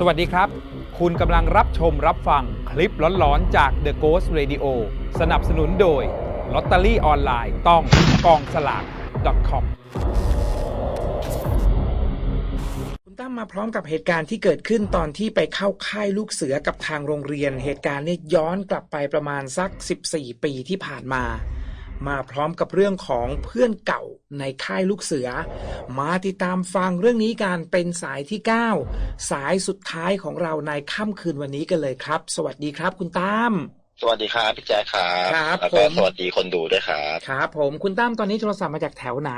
สวัสดีครับ คุณกำลังรับชมรับฟังคลิปหลอนๆ จาก The Ghost Radio สนับสนุนโดยลอตเตอรี่ออนไลน์ต้องกองสลาก .com คุณตั้มมาพร้อมกับเหตุการณ์ที่เกิดขึ้นตอนที่ไปเข้าค่ายลูกเสือกับทางโรงเรียน เหตุการณ์นี้ย้อนกลับไปประมาณสัก 14 ปีที่ผ่านมา มาพร้อมกับเรื่องของเพื่อนเก่าในค่ายลูกเสือ มาติดตามฟังเรื่องนี้การเป็นสายที่ 9 สายสุดท้ายของเราในค่ำคืนวันนี้กันเลยครับ สวัสดีครับคุณตั้มสวัสดีครับพี่แจ๊คครับครับแล้วผก็มสวัสดีคนดูด้วยครับครับผมคุณตั้มตอนนี้โทรศัพท์มาจากแถวไหน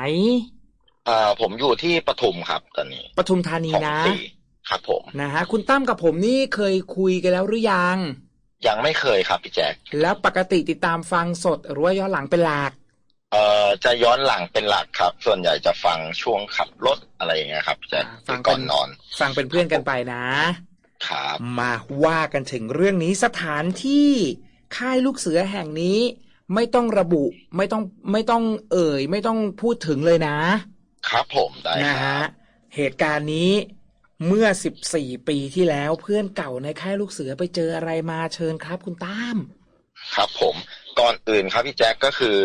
อ่าผมอยู่ที่ปทุมครับตอนนี้ปทุมธานีของนะสี่ครับผมนะฮะคุณตั้มกับผมนี่เคยคุยกันแล้วหรือยัง ยังไม่เคยครับพี่แจ๊คแล้วปกติติดตามฟังสดหรือว่าย้อนหลังเป็นหลักเอ่อจะย้อนหลังเป็นหลักครับ ส่วนใหญ่จะฟังช่วงขับรถอะไรอย่างเงี้ยครับพี่แจ๊คอ่าฟังก่อนเป็นนอน ฟังเป็นเพื่อนกันไปนะครับมาว่ากันถึงเรื่องนี้สถานที่ค่ายลูกเสือแห่งนี้ไม่ต้องระบุไม่ต้องไม่ต้องเอ่ย ไม่ต้องพูดถึงเลยนะ ครับผมได้นะครัฮะบเหตุการณ์นี้ เมื่อ 14 ปีที่แล้วเพื่อนเก่าในค่ายลูกเสือไปเจออะไรมาเชิญครับคุณตั้มครับผมก่อนอื่นครับพี่แจ๊คก็คือ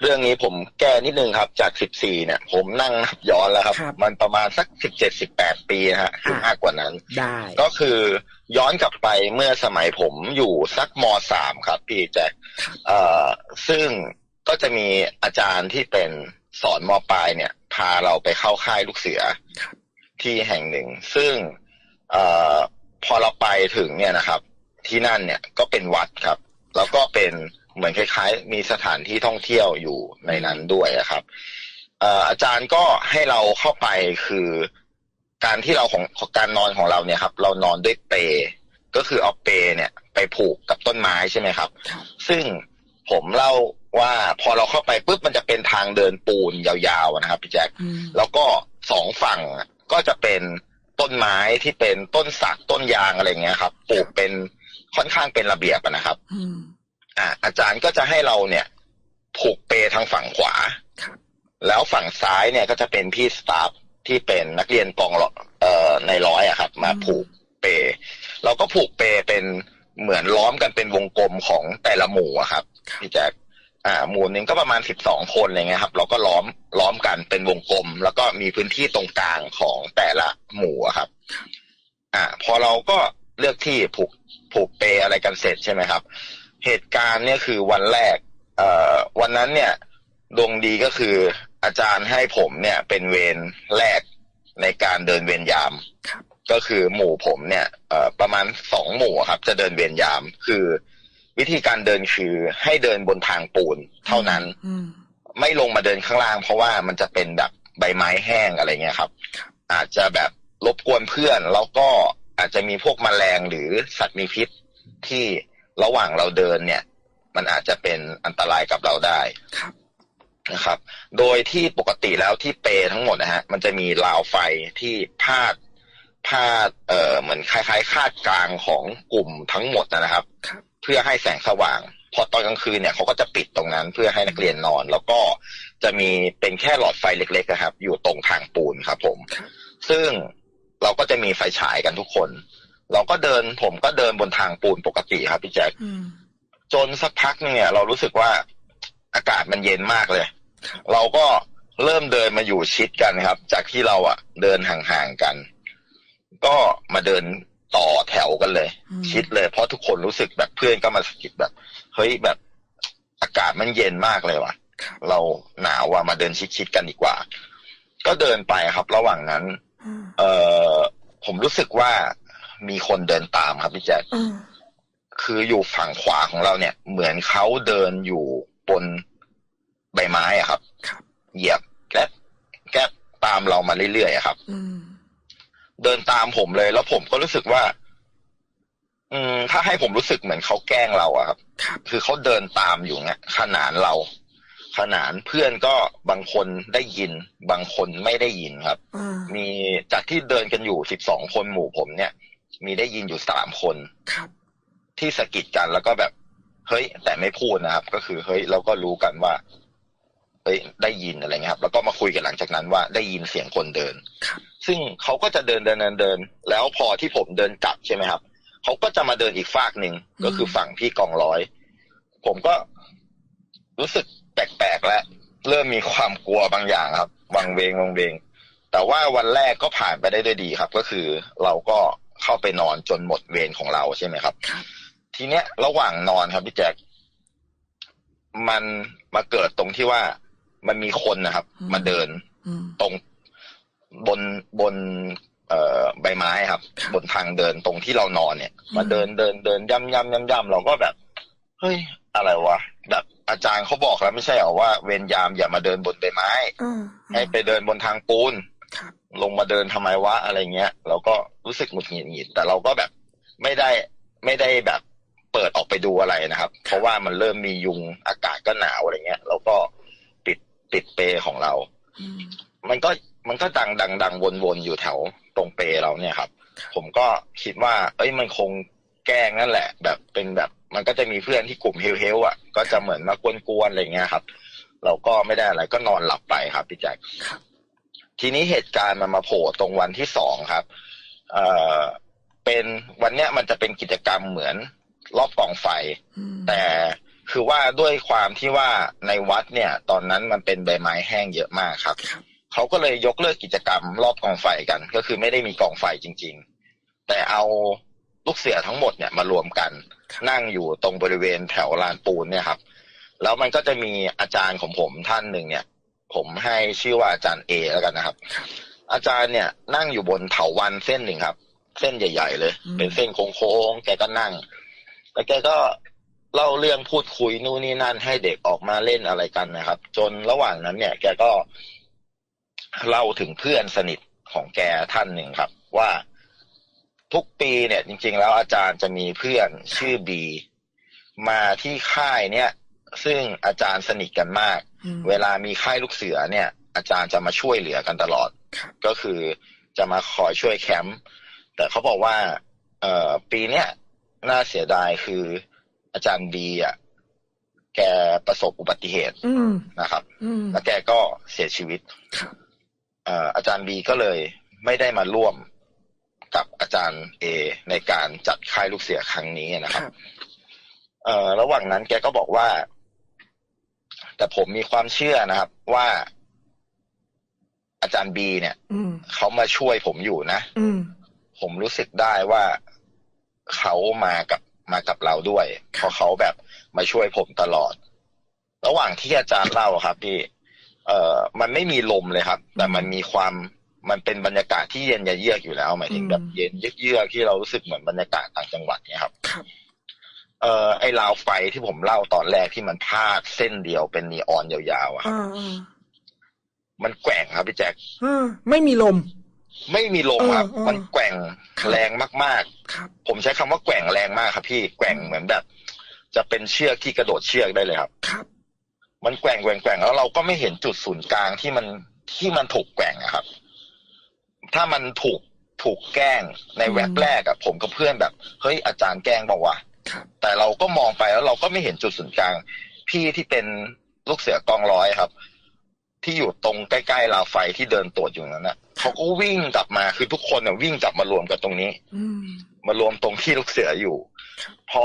เรื่องนี้ผมแก้นิดนึงครับจากสิบสี่เนี่ย ผมนั่งนับย้อนแล้วครับมันประมาณสักสิบเจ็ดสิบแปดปีนะฮะคือมากกว่านั้นได้ก็คือย้อนกลับไปเมื่อสมัยผมอยู่สักมสามครับพี่แจ็คเอ่อซึ่งก็จะมีอาจารย์ที่เป็นสอนมปลายเนี่ย พาเราไปเข้าค่ายลูกเสือครับ ที่แห่งหนึ่ง ซึ่งเอ่อพอเราไปถึงเนี่ยนะครับ ที่นั่นเนี่ยก็เป็นวัดครับ แล้วก็เป็นเหมือนคล้ายๆ มีสถานที่ท่องเที่ยวอยู่ในนั้นด้วยนะครับเอ่ออาจารย์ก็ให้เราเข้าไปคือการที่เราของของการนอนของเราเนี่ยครับ เรานอนด้วยเปลก็คือเอาเปลเนี่ยไปผูกกับต้นไม้ใช่ไหมครับครับ ซึ่งผมเล่าว่าพอเราเข้าไปปุ๊บมันจะเป็นทางเดินปูนยาวๆนะครับพี่แจ๊คอืมแล้วก็สองฝั่ง ก็จะเป็นต้นไม้ที่เป็นต้นสักต้นยางอะไรเงี้ยครับปลูกเป็นค่อนข้างเป็นระเบียบอะนะครับอืมอ่าอาจารย์ก็จะให้เราเนี่ย ผูกเปทางฝั่งขวาครับแล้วฝั่งซ้ายเนี่ยก็จะเป็นพี่สตาฟที่เป็นนักเรียนกองร้อยเอ่อในร้อยอะครับ มาผูกเป เราก็ผูกเปเป็นเหมือนล้อมกันเป็นวงกลมของแต่ละหมู่อะครับพี่แจ๊ค อ่าหมู่หนึ่งก็ประมาณสิบสองคนอะไรเงี้ยครับ เราก็ล้อมล้อมกันเป็นวงกลม แล้วก็มีพื้นที่ตรงกลางของแต่ละหมู่อะครับ อ่า พอเราก็เลือกที่ผูกผูกเปอะไรกันเสร็จใช่ไหมครับ เหตุการณ์เนี่ยคือวันแรก เอ่อวันนั้นเนี่ยดวงดีก็คืออาจารย์ให้ผมเนี่ย เป็นเวรแรกในการเดินเวรยามครับก็คือหมู่ผมเนี่ยเอ่อประมาณสองหมู่ครับ จะเดินเวรยามคือ วิธีการเดินคือให้เดินบนทางปูนเท่านั้นอืมไม่ลงมาเดินข้างล่าง เพราะว่ามันจะเป็นแบบใบไม้แห้งอะไรเงี้ยครับครับอาจจะแบบรบกวนเพื่อนแล้วก็อาจจะมีพวกแมลงหรือสัตว์มีพิษที่ระหว่างเราเดินเนี่ย มันอาจจะเป็นอันตรายกับเราได้ครับนะครับ โดยที่ปกติแล้วที่เปรทั้งหมดนะฮะ มันจะมีราวไฟที่พาดพาดเอ่อเหมือนคล้ายๆ คาดกลางของกลุ่มทั้งหมดนะครับครับเพื่อให้แสงสว่าง พอตอนกลางคืนเนี่ยเขาก็จะปิดตรงนั้นเพื่อให้นักเรียนนอน แล้วก็จะมีเป็นแค่หลอดไฟเล็กๆนะครับ อยู่ตรงทางปูนครับผมครับซึ่งเราก็จะมีไฟฉายกันทุกคน เราก็เดินผมก็เดินบนทางปูนปกติครับพี่แจ๊คอืมจนสักพักหนึงเนี่ยเรารู้สึกว่าอากาศมันเย็นมากเลยครับเราก็เริ่มเดินมาอยู่ชิดกันครับ จากที่เราอะเดินห่างๆกัน ก็มาเดิน ต่อแถวกันเลยอืมชิดเลย เพราะทุกคนรู้สึกแบบเพื่อนก็มาสะกิดแบบเฮ้ยแบบอากาศมันเย็นมากเลยว่ะครับเราหนาวว่ะมาเดินชิดๆกันดีกว่า ก็เดินไปครับ ระหว่างนั้นอืมเอ่อผมรู้สึกว่ามีคนเดินตามครับพี่แจ๊คอืมคืออยู่ฝั่งขวาของเราเนี่ย เหมือนเขาเดินอยู่บนใบไม้อะครับครับเหยียบแกลบแกลบตามเรามาเรื่อยๆอะครับอืม เดินตามผมเลย แล้วผมก็รู้สึกว่า อืม ถ้าให้ผมรู้สึกเหมือนเขาแกล้งเราอะครับครับ คือเขาเดินตามอยู่เงี้ยขนานเรา ขนานเพื่อนก็บางคนได้ยิน บางคนไม่ได้ยินครับอืมมีจากที่เดินกันอยู่สิบสองคนหมู่ผมเนี่ย มีได้ยินอยู่สามคนครับ ที่สะกิดกันแล้วก็แบบ เฮ้ย แต่ไม่พูดนะครับ ก็คือเฮ้ยเราก็รู้กันว่าเฮ้ยได้ยินอะไรเงี้ยครับ แล้วก็มาคุยกันหลังจากนั้นว่าได้ยินเสียงคนเดินครับ ซึ่งเขาก็จะเดินเดินเดินเดิน แล้วพอที่ผมเดินกลับใช่ไหมครับเขาก็จะมาเดินอีกฝากหนึ่งก็คือฝั่งพี่กองร้อย ผมก็รู้สึกแปลกๆแล้วเริ่มมีความกลัวบางอย่างครับวังเวงวังเวง แต่ว่าวันแรกก็ผ่านไปได้ด้วยดีครับ ก็คือเราก็เข้าไปนอนจนหมดเวรของเราใช่ไหมครับครับทีเนี้ยระหว่างนอนครับพี่แจ็คมันมาเกิดตรงที่ว่ามันมีคนนะครับอืมมาเดินอืมตรง บนบนเอ่อใบไม้ครับครับ บนทางเดินตรงที่เรานอนเนี่ยอืมมาเดินเดินเดินย่ำย่ำย่ำย่ำเราก็แบบ เฮ้ย อะไรวะแบบอาจารย์เขาบอกแล้วไม่ใช่เหรอว่าเวรยามอย่ามาเดินบนใบไม้อ่าให้ไปเดินบนทางปูนครับลงมาเดินทำไมวะอะไรเงี้ย เราก็รู้สึกหงุดหงิดหงิดแต่เราก็แบบไม่ได้ไม่ได้แบบเปิดออกไปดูอะไรนะครับ เพราะว่ามันเริ่มมียุงอากาศก็หนาวอะไรเงี้ยเราก็ปิดปิดเปรของเราอืมมันก็ มันก็ดังดังดังวนวนอยู่แถวตรงเปรเราเนี่ยครับครับ ผมก็คิดว่า เอ้ยมันคงแกล้งนั่นแหละ แบบเป็นแบบมันก็จะมีเพื่อนที่กลุ่มเฮลเฮลอะ ก็จะเหมือนมากวนๆอะไรเงี้ยครับ เราก็ไม่ได้อะไรก็นอนหลับไปครับพี่แจ็คครับทีนี้เหตุการณ์มันมาโผล่ตรงวันที่สองครับ เอ่อเป็นวันเนี้ยมันจะเป็นกิจกรรมเหมือนรอบกองไฟอืมแต่คือว่าด้วยความที่ว่าในวัดเนี่ย ตอนนั้นมันเป็นใบไม้แห้งเยอะมากครับครับ เขาก็เลยยกเลิกกิจกรรมรอบกองไฟกัน ก็คือไม่ได้มีกองไฟจริง ๆ แต่เอาลูกเสือทั้งหมดเนี่ยมารวมกัน นั่งอยู่ตรงบริเวณแถวลานปูนเนี่ยครับ แล้วมันก็จะมีอาจารย์ของผมท่านหนึ่งเนี่ย ผมให้ชื่อว่าอาจารย์เอแล้วกันนะครับครับอาจารย์เนี่ยนั่งอยู่บนเถาวันเส้นหนึ่งครับ เส้นใหญ่ ๆ เลยอืมเป็นเส้นโค้งๆแกก็นั่งแล้วแกก็เล่าเรื่องพูดคุยนู่นนี่นั่นให้เด็กออกมาเล่นอะไรกันนะครับ จนระหว่างนั้นเนี่ย แกก็ เล่าถึงเพื่อนสนิทของแกท่านหนึ่งครับ ว่าทุกปีเนี่ย จริง ๆ แล้วอาจารย์จะมีเพื่อนชื่อบี มาที่ค่ายเนี่ย ซึ่งอาจารย์สนิทกันมากอืมเวลามีค่ายลูกเสือเนี่ย อาจารย์จะมาช่วยเหลือกันตลอดครับก็คือจะมาคอยช่วยแคมป์แต่เขาบอกว่า เอ่อปีเนี้ยน่าเสียดายคืออาจารย์บีอะแกประสบอุบัติเหตุอืมนะครับอืมแล้วแกก็เสียชีวิตครับเอ่ออาจารย์บีก็เลยไม่ได้มาร่วมกับอาจารย์เอในการจัดค่ายลูกเสือครั้งนี้นะคครับรับ เอ่อระหว่างนั้นแกก็บอกว่า แต่ผมมีความเชื่อนะครับ ว่าอาจารย์บีเนี่ยอืมเขามาช่วยผมอยู่นะอืมผมรู้สึกได้ว่าเขามากับมากับเราด้วยเพราะเขาแบบมาช่วยผมตลอด ระหว่างที่อาจารย์เล่าครับพี่ เอ่อมันไม่มีลมเลยครับ แต่มันมีความมันเป็นบรรยากาศที่เย็นเยือกอยู่แล้วหมายถึงแบบเย็นเยือกๆที่เรารู้สึกเหมือนบรรยากาศต่างจังหวัดเนี่ยครับครับเอ่อไอ้ราวไฟที่ผมเล่าตอนแรกที่มันพาดเส้นเดียวเป็นนีออนยาวๆอะครับอ่าอ่ามันแกว่งครับพี่แจ็คอ่าไม่มีลม ไม่มีลมครับเออเออมันแกว่งครับแรงมากครับๆผมใช้คำว่าแกว่งแรงมากครับ พี่แกว่งเหมือนแบบ จะเป็นเชือกที่กระโดดเชือกได้เลยครับ ครับ มันแกว่งแกว่งแกว่งแล้วเราก็ไม่เห็นจุดศูนย์กลางที่มันที่มันถูกแกว่งอะครับ ถ้ามันถูกถูกแกล้งในแว็บแรกอะผมกับเพื่อนแบบเฮ้ยอาจารย์แกล้งบอกว่าวะครับแต่เราก็มองไปแล้วเราก็ไม่เห็นจุดศูนย์กลาง พี่ที่เป็นลูกเสือกองร้อยครับ ที่อยู่ตรงใกล้ๆราวไฟที่เดินตรวจอยู่นั้นนะเขาก็วิ่งกลับมาคือทุกคนเนี่ยวิ่งกลับมารวมกันตรงนี้อืมมารวมตรงที่ลูกเสืออยู่ครับพอ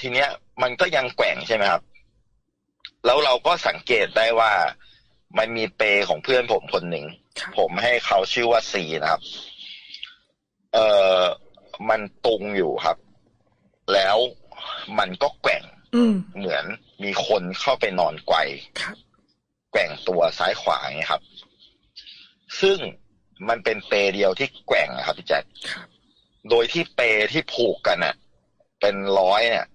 ทีเนี้ยมันก็ยังแกว่งใช่ไหมครับ แล้วเราก็สังเกตได้ว่า มันมีเปรของเพื่อนผมคนหนึ่งครับผมให้เขาชื่อว่าซีนะครับ เอ่อมันตุงอยู่ครับ แล้วมันก็แกว่งอืมเหมือนมีคนเข้าไปนอนไกวครับแกว่งตัวซ้ายขวาอย่างเงี้ยครับ ซึ่งมันเป็นเปรเดียวที่แกว่งอะครับพี่แจ๊คครับโดยที่เปรที่ผูกกันน่ะ เป็นร้อยเนี่ย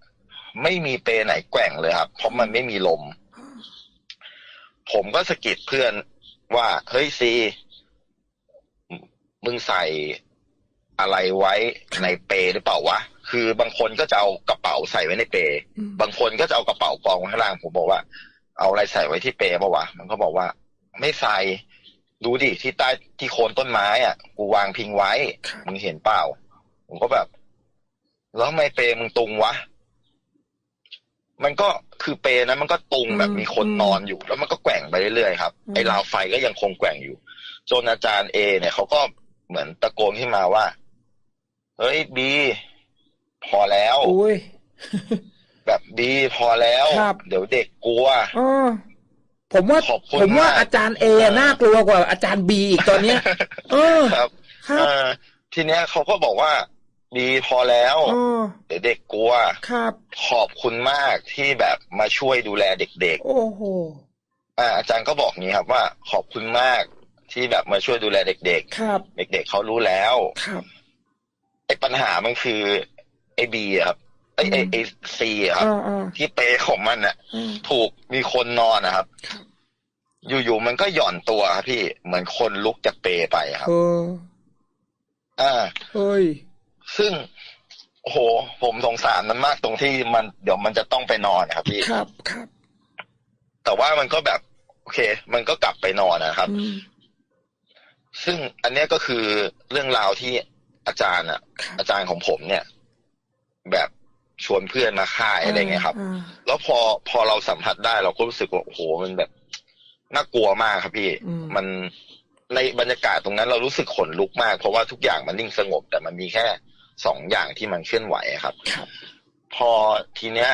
ไม่มีเปรไหนแกว่งเลยครับ เพราะมันไม่มีลม ผมก็สะกิดเพื่อนว่าเฮ้ยซี มึงใส่อะไรไว้ในเปรหรือเปล่าวะ คือบางคนก็จะเอากระเป๋าใส่ไว้ในเปรอืมบางคนก็จะเอากระเป๋ากองไว้ข้างล่าง ผมบอกว่า เอาอะไรใส่ไว้ที่เปรปะวะ มันก็บอกว่า ไม่ใส่ ดูดิที่ใต้ที่โคนต้นไม้อะ กูวางพิงไว้ครับมึงเห็นเปล่า ผมก็แบบ แล้วทำไมเปรมึงตุงวะ มันก็คือเปรนั้นมันก็ตุงแบบมีคนนอนอยู่ แล้วมันก็แกว่งไปเรื่อยๆครับไอ้ราวไฟก็ยังคงแกว่งอยู่จนอาจารย์เอเนี่ยเขาก็เหมือนตะโกนขึ้นมาว่าเฮ้ยบีพอแล้วอุ้ยแบบบีพอแล้วครับเดี๋ยวเด็กกลัวเออผมว่าขอบคุณผมว่ามากอาจารย์เอน่ากลัวกว่าอาจารย์บีอีกตอนเนี้ยเออครับครับเออทีเนี้ยเขาก็บอกว่า บีพอแล้วเออเดี๋ยวเด็กกลัวครับ ขอบคุณมากที่แบบมาช่วยดูแลเด็กโอ้โหๆอ่าอาจารย์ก็บอกงี้ครับว่า ขอบคุณมากที่แบบมาช่วยดูแลเด็กครับๆเด็ก ๆเขารู้แล้วครับไอ้ปัญหามันคือไอ้บีครับไอ้ไอ้ไอ้ซีครับอ่าอ่าที่เปย์ของมันน่ะอ่าถูกมีคนนอนนะครับครับ อยู่ๆมันก็หย่อนตัวครับพี่เหมือนคนลุกจากเปย์ไปครับเอออ่าเฮ้ย ซึ่งโอ้โห ผมสงสารมันมากตรงที่มันเดี๋ยวมันจะต้องไปนอนนะครับพี่ครับครับแต่ว่ามันก็แบบโอเค มันก็กลับไปนอนนะครับอืมซึ่งอันเนี้ยก็คือเรื่องราวที่อาจารย์อะครับอาจารย์ของผมเนี่ย แบบชวนเพื่อนมาค่ายอะไรเงี้ยครับอ่าแล้วพอพอเราสัมผัสได้เราก็รู้สึกว่าโอ้โหมันแบบน่ากลัวมากครับพี่อืมมันในบรรยากาศตรงนั้นเรารู้สึกขนลุกมาก เพราะว่าทุกอย่างมันนิ่งสงบแต่มันมีแค่ สองอย่างที่มันเคลื่อนไหวครับครับ พอทีเนี้ย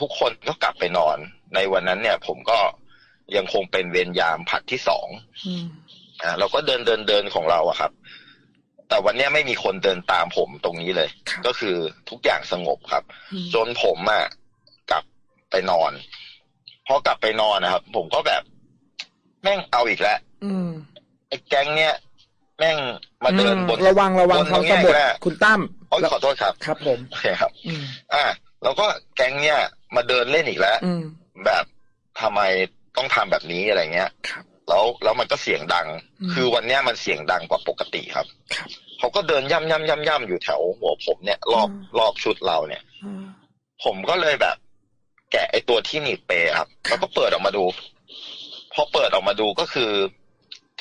ทุกคนก็กลับไปนอน ในวันนั้นเนี่ย ผมก็ยังคงเป็นเวรยามผัดที่สองอืมอ่าเราก็เดินเดินเดินของเราอะครับ แต่วันเนี้ยไม่มีคนเดินตามผมตรงนี้เลยครับก็คือทุกอย่างสงบครับอืมจนผมอะกลับไปนอนพอกลับไปนอนนะครับ ผมก็แบบ แม่งเอาอีกแล้วอืมไอ้แก๊งเนี้ยแม่งมาเดินบนระวังระวังบนเขาตรงสะเนี้ยบดอีกแล้วคุณตั้มโอ้ยขอโทษครับ ครับผมโอเคครับอืมอ่าแล้วก็แก๊งเนี้ยมาเดินเล่นอีกแล้วอืมแบบทำไมต้องทำแบบนี้อะไรเงี้ยครับแล้วแล้วมันก็เสียงดังอืมคือวันเนี้ยมันเสียงดังกว่าปกติครับครับเขาก็เดินย่ำย่ำย่ำย่ำอยู่แถวหัวผมเนี่ย รอบอืมรอบชุดเราเนี่ยอ่าผมก็เลยแบบ แกะไอตัวที่หนีบเปรย์ครับ แล้วก็เปิดออกมาดูพอเปิดออกมาดูก็คือ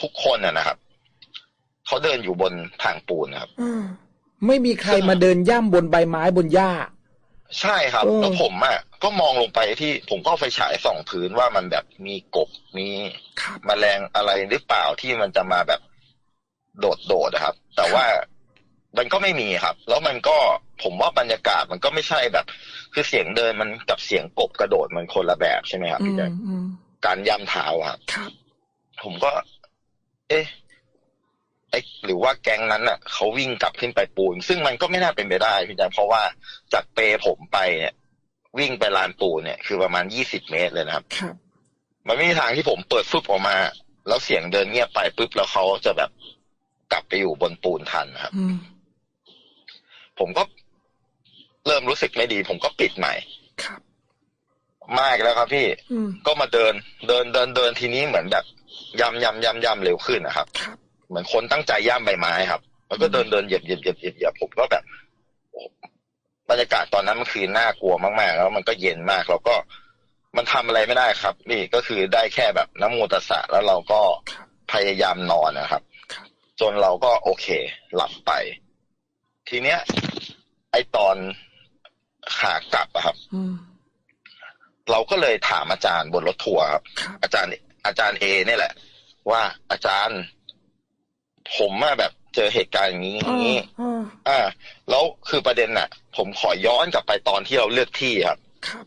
ทุกคนน่ะนะครับเขาเดินอยู่บนทางปูนนะครับอ่า ไม่มีใครมาเดินย่ำบนใบไม้บนหญ้า ใช่ครับเออแล้วผมอะก็มองลงไปที่ผมก็เอาไฟฉายส่องพื้นว่ามันแบบมีกบมีครับแมลงอะไรหรือเปล่าที่มันจะมาแบบโดดโดดๆอะครับ แต่ว่ามันก็ไม่มีครับ แล้วมันก็ผมว่าบรรยากาศมันก็ไม่ใช่แบบ คือเสียงเดินมันกับเสียงกบกระโดดมันคนละแบบใช่ไหมครับอืพี่มแจ๊คอืมการย่ำเท้าอะครับครับ ผมก็ เอ๊ะไอ หรือว่าแก๊งนั้นน่ะเขาวิ่งกลับขึ้นไปปูน ซึ่งมันก็ไม่น่าเป็นไปได้พี่แจ๊คเพราะว่าจากเปผมไปเนี่ยวิ่งไปลานปูนเนี่ยคือประมาณยี่สิบเมตรเลยนะครับครับ มันไม่มีทางที่ผมเปิดฟึบออกมา แล้วเสียงเดินเงียบไปปุ๊บแล้วเขาจะแบบกลับไปอยู่บนปูนทันนะครับอืมผมก็เริ่มรู้สึกไม่ดี ผมก็ปิดใหม่ครับมากแล้วครับพี่อืมก็มาเดินเดินเดินเดินทีนี้เหมือนแบบยำยำยำยำเร็วขึ้นนะครับครับ เหมือนคนตั้งใจย่ำใบไม้ครับแล้วก็เดินเดินเหยียบเหยียบเหยียบเหยียบเหยียบผมก็แบบโอ้บรรยากาศตอนนั้นมันคือน่ากลัวมากๆ แล้วมันก็เย็นมากแล้วก็มันทำอะไรไม่ได้ครับ นี่ก็คือได้แค่แบบน้ำมูตสสะแล้วเราก็ครับพยายามนอนนะครับครับ จนเราก็โอเค หลับไป ทีเนี้ย ไอตอนขากลับอะครับอืมเราก็เลยถามอาจารย์บนรถทัวร์ครับครับ อาจารย์ อาจารย์เอเนี่ยแหละ ว่าอาจารย์ ผมอะแบบเจอเหตุการณ์อย่างนี้อย่างนี้อ่าอ่าแล้วคือประเด็นน่ะผมขอย้อนกลับไปตอนที่เราเลือกที่ครับ ครับ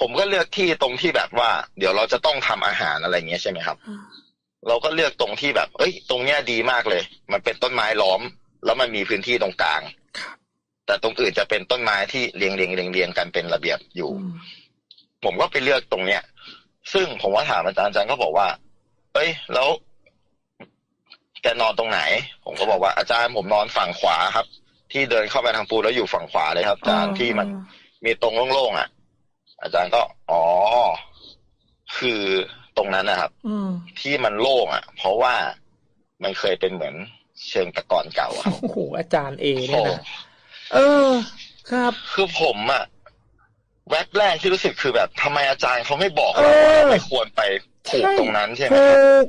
ผมก็เลือกที่ตรงที่แบบว่า เดี๋ยวเราจะต้องทำอาหารอะไรเงี้ยใช่ไหมครับอ่าเราก็เลือกตรงที่แบบ เอ้ย ตรงเนี้ยดีมากเลย มันเป็นต้นไม้ล้อม แล้วมันมีพื้นที่ตรงกลางครับแต่ตรงอื่นจะเป็นต้นไม้ที่เรียงเรียงเรียงเรียงกันเป็นระเบียบอยู่อืมผมก็ไปเลือกตรงเนี้ย ซึ่งผมว่าถามอาจารย์อาจารย์ก็บอกว่า เอ้ย แล้ว แกนอนตรงไหน ผมก็บอกว่าอาจารย์ผมนอนฝั่งขวาครับ ที่เดินเข้าไปทางปูนแล้วอยู่ฝั่งขวาเลยครับอาจารย์ที่มันมีตรงโล่งๆอะ อาจารย์ก็ อ๋อ คือตรงนั้นนะครับอืมที่มันโล่งอะ เพราะว่ามันเคยเป็นเหมือนเชิงตะกอนเก่าอะครับโอ้โหอาจารย์เอโอ้เนี่ยนะเออ ครับ คือผมอะแวบแรกที่รู้สึกคือแบบทำไมอาจารย์เขาไม่บอกเอเราอว่าไม่ควรไปผูกใช่ตรงนั้นใช่ไหมถูครับก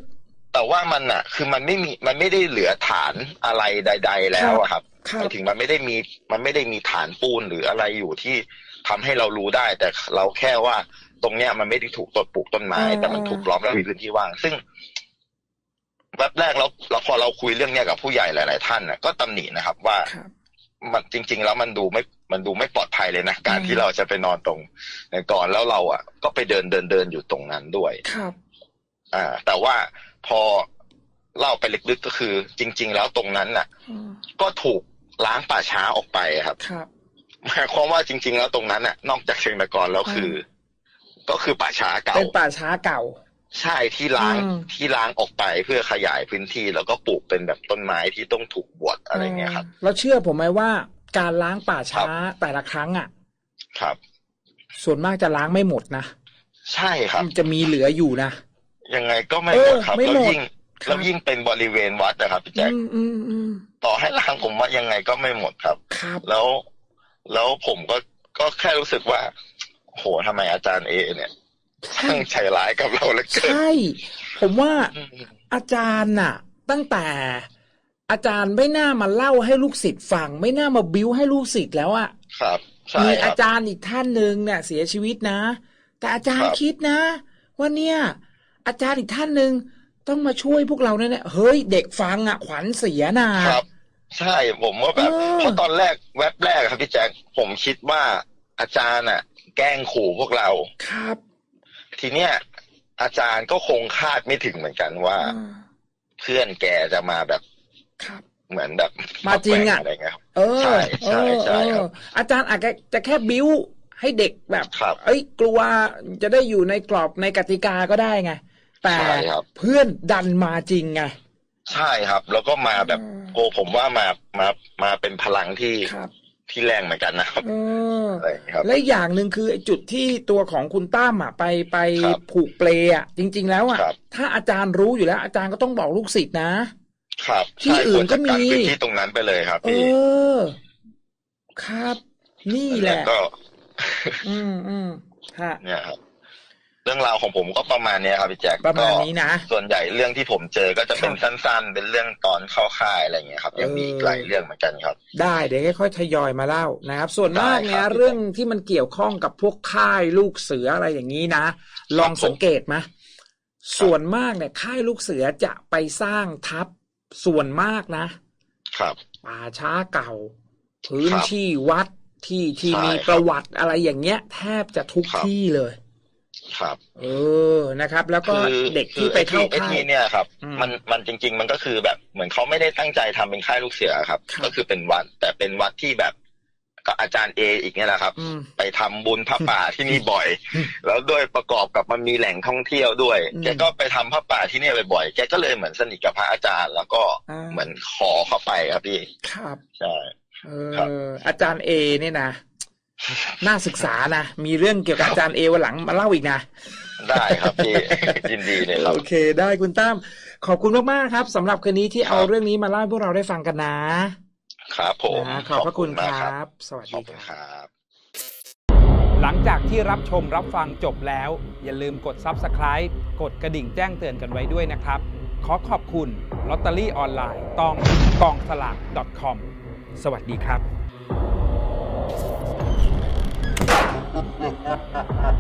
แต่ว่ามันอะคือมันไม่มีมันไม่ได้เหลือฐานอะไรใด ๆ แล้วอะครับคหรัมาบยถึงมันไม่ได้มีมันไม่ได้มีฐานปูนหรืออะไรอยู่ที่ทำให้เรารู้ได้ แต่เราแค่ว่าตรงเนี้ยมันไม่ได้ถูกต้นปลูกต้นไม้เออแต่มันถูกล้อมแล้วมีพื้นที่ว่าง ซึ่งแวบแรกแล้วแล้วพอเราคุยเรื่องเนี้ยกับผู้ใหญ่หลาย ๆ ท่านน่ะก็ตำหนินะครับว่าครับมันจริง ๆ แล้วมันดูไม่มันดูไม่ปลอดภัยเลยนะการอืมที่เราจะไปนอนตรงก่อนแล้วเราอะ ก็ไปเดินเดินเดินอยู่ตรงนั้นด้วยครับ อ่า แต่ว่า พอเล่าไปลึกๆก็คือ จริง ๆ แล้วตรงนั้นน่ะอืมก็ถูกล้างป่าช้าออกไปครับครับหมายความว่าจริง ๆ แล้วตรงนั้นน่ะ นอกจากเชิงตะกอนแล้วคืออก็คือป่าช้าเก่าเป็นป่าช้าเก่า ใช่ที่ล้างอืมที่ล้างออกไปเพื่อขยายพื้นที่แล้วก็ปลูกเป็นแบบต้นไม้ที่ต้องถูกบวชอะไรเงี้ยครับ แล้วเชื่อผมไหมว่าการล้างป่าช้าครับแต่ละครั้งอะ ครับ ส่วนมากจะล้างไม่หมดนะใช่ครับมันจะมีเหลืออยู่นะ ยังไงก็ไม่เอหมอดครับไม่แล้วหมดยิ่งครับแล้วยิ่งเป็นบริเวณวัดนะครับพี่แจ๊คอืมอืมอืมต่อให้ล้างผมว่ายังไงก็ไม่หมดครับครับ แล้ว แล้วผมก็ก็แค่รู้สึกว่า โหทำไมอาจารย์เอ เนี่ยใช่ตั้งใจร้ายกับเราเหลือเกินใช่ ผมว่าอืมอาจารย์น่ะ ตั้งแต่อาจารย์ไม่น่ามาเล่าให้ลูกศิษย์ฟัง ไม่น่ามาบิ้วให้ลูกศิษย์แล้วอะครับใช่มีครัอาบจารย์อีกท่านหนึ่งเนี่ย เสียชีวิตนะ แต่อาจารย์ครับคิดนะ ว่าเนี่ย อาจารย์อีกท่านหนึ่งต้องมาช่วยพวกเราเนี่ยเฮ้ยเด็กฟังอะขวัญเสียนะครับ ใช่ผมว่าแบบเออเพราะตอนแรกแว็บแรกครับพี่แจ๊คผมคิดว่าอาจารย์อะ แกล้งขู่พวกเราครับ ทีเนี้ยอาจารย์ก็คงคาดไม่ถึงเหมือนกันว่าอ่าเพื่อนแกจะมาแบบครับเหมือนแบบมาจริงอะแกล้อะไรเงี้ยครับเออใช่ใช่ใช่เออครับเอออาจารย์อาจจะจะแค่บิ้วให้เด็กแบบครับเอ้ย กลัวจะได้อยู่ในกรอบในกติกาก็ได้ไง แต่ใช่ครับเพื่อนดันมาจริงไงใช่ครับ แล้วก็มาแบบอืมโอ้ผมว่ามามามาเป็นพลังที่ครับที่แรงเหมือนกันนะครับเอออะไรอย่างเงี้ยครับ และอีกอย่างหนึ่งคือไอ้จุดที่ตัวของคุณตั้มอะไปไปครับผูกเปลอะจริง ๆ แล้วอะครับถ้าอาจารย์รู้อยู่แล้ว อาจารย์ก็ต้องบอกลูกศิษย์นะ ครับที่ใช่อื่นก็มีควรจัดารพื้นที่ตรงนั้นไปเลยครับเอพี่อครับ นี่แหแล้ละวก็ อืมอืมฮะเนี่ยครับ เรื่องราวของผมก็ประมาณเนี้ยครับพี่แจ็คประมาณก็นี้นะส่วนใหญ่เรื่องที่ผมเจอก็จะเป็นครับสั้นๆ เป็นเรื่องตอนเข้าค่ายอะไรอย่างเงี้ยครับยังมีอีกเออหลายเรื่องเหมือนกันครับ ได้เดี๋ยวค่อยๆทยอยมาเล่านะครับ ส่วนมากได้เนี่ยครับเรื่องที่มันเกี่ยวข้องกับพวกค่ายลูกเสืออะไรอย่างนี้นะ ลองสังเกตไหมส่วนมากเนี่ยค่ายลูกเสือจะไปสร้างทัพส่วนมากนะ ครับป่าช้าเก่า พื้นครับที่วัดที่ที่ใช่มีครับประวัติอะไรอย่างเงี้ย แทบจะทุกครับที่เลย ครับ เออนะครับ แล้วก็คือเด็กที่ไปเข้าไอ้ค่ายที่เนี่ยครับอืมมันมันจริง ๆ มันก็คือแบบเหมือนเขาไม่ได้ตั้งใจทำเป็นค่ายลูกเสือครับครับ ก็คือเป็นวัด แต่เป็นวัดที่แบบก็อาจารย์เออีกเนี่ยแหละครับอืมไปทำบุญพระป่าที่นี่บ่อยอืมแล้วด้วยประกอบกับมันมีแหล่งท่องเที่ยวด้วยอืมแกก็ไปทำพระป่าที่นี่บ่อยๆแกก็เลยเหมือนสนิทกับพระอาจารย์ แล้วก็อ่าเหมือนขอเข้าไปครับพี่ครับใช่เอครับออาจารย์เอเนี่ยนะ น่าศึกษานะ มีเรื่องเกี่ยวกับอาจารย์เอวันหลังมาเล่าอีกนะ ได้ครับพี่ยินดีเลยครับโอเค ได้คุณตั้มขอบคุณมาก ๆ ครับสำหรับคืนนี้ที่เอาครับเรื่องนี้มาเล่าให้พวกเราได้ฟังกันนะครับผมนะขอบพระคุณคมากรับ สวัสขอดีบคุณคครับรับ หลังจากที่รับชมรับฟังจบแล้ว อย่าลืมกด Subscribe กดกระดิ่งแจ้งเตือนกันไว้ด้วยนะครับ ขอขอบคุณลอตเตอรี่ออนไลน์ต้องกองสลาก .com สวัสดีครับ ハハハハ!